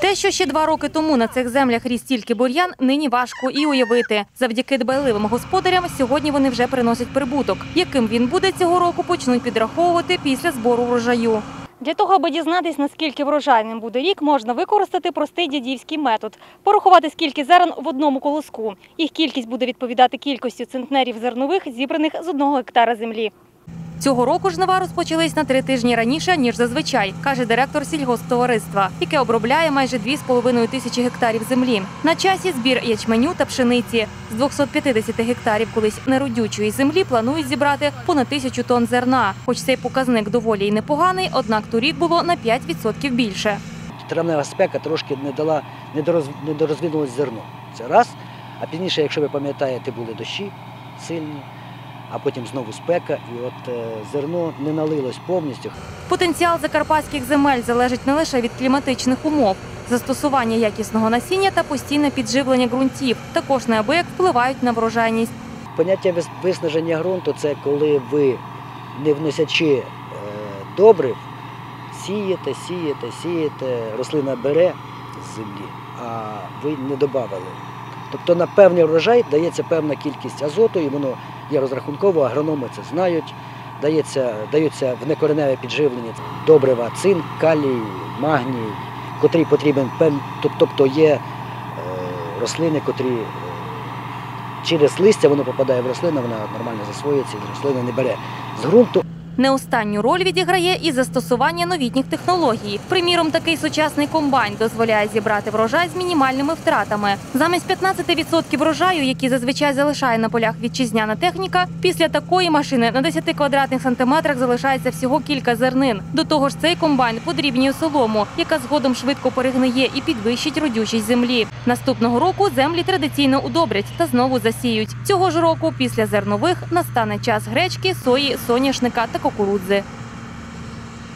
Те, що ще два роки тому на цих землях ріс тільки бур'ян, нині важко і уявити. Завдяки дбайливим господарям сьогодні вони вже приносять прибуток. Яким він буде цього року, почнуть підраховувати після збору врожаю. Для того, аби дізнатись, наскільки врожайним буде рік, можна використати простий дідівський метод – порахувати, скільки зерен в одному колоску. Їх кількість буде відповідати кількості центнерів зернових, зібраних з одного гектара землі. Цього року жнива розпочались на три тижні раніше, ніж зазвичай, каже директор сільгосптовариства, яке обробляє майже 2,5 тисячі гектарів землі. На часі збір ячменю та пшениці. З 250 гектарів колись неродючої землі планують зібрати понад тисячу тонн зерна. Хоч цей показник доволі й непоганий, однак торік було на 5% більше. травнева спека трошки не дала, не дороз, не дорозвинулось зерно. Це раз. А пізніше, якщо ви пам'ятаєте, були дощі сильні, а потім знову спека, і от е, зерно не налилось повністю. Потенціал закарпатських земель залежить не лише від кліматичних умов. Застосування якісного насіння та постійне підживлення ґрунтів також неабияк впливають на врожайність. Поняття виснаження ґрунту це коли ви, не вносячи е, добрив, сієте, сієте, сієте, рослина бере з землі, а ви не додавали. Тобто на певний врожай дається певна кількість азоту, і воно є розрахунково, агрономи це знають. Дається, даються в некореневе підживлення добрива, цинк, калій, магній, котрий потрібен Тобто є е, рослини, котрі е, через листя воно попадає в рослину, вона нормально засвоюється і рослина не бере з ґрунту. Не останню роль відіграє і застосування новітніх технологій. Приміром, такий сучасний комбайн дозволяє зібрати врожай з мінімальними втратами. Замість 15% врожаю, які зазвичай залишає на полях вітчизняна техніка, після такої машини на 10 квадратних сантиметрах залишається всього кілька зернин. До того ж, цей комбайн подрібнює солому, яка згодом швидко перегниє і підвищить родючість землі. Наступного року землі традиційно удобрять та знову засіють. Цього ж року, після зернових, настане час гречки, сої, соняшника та cucuruze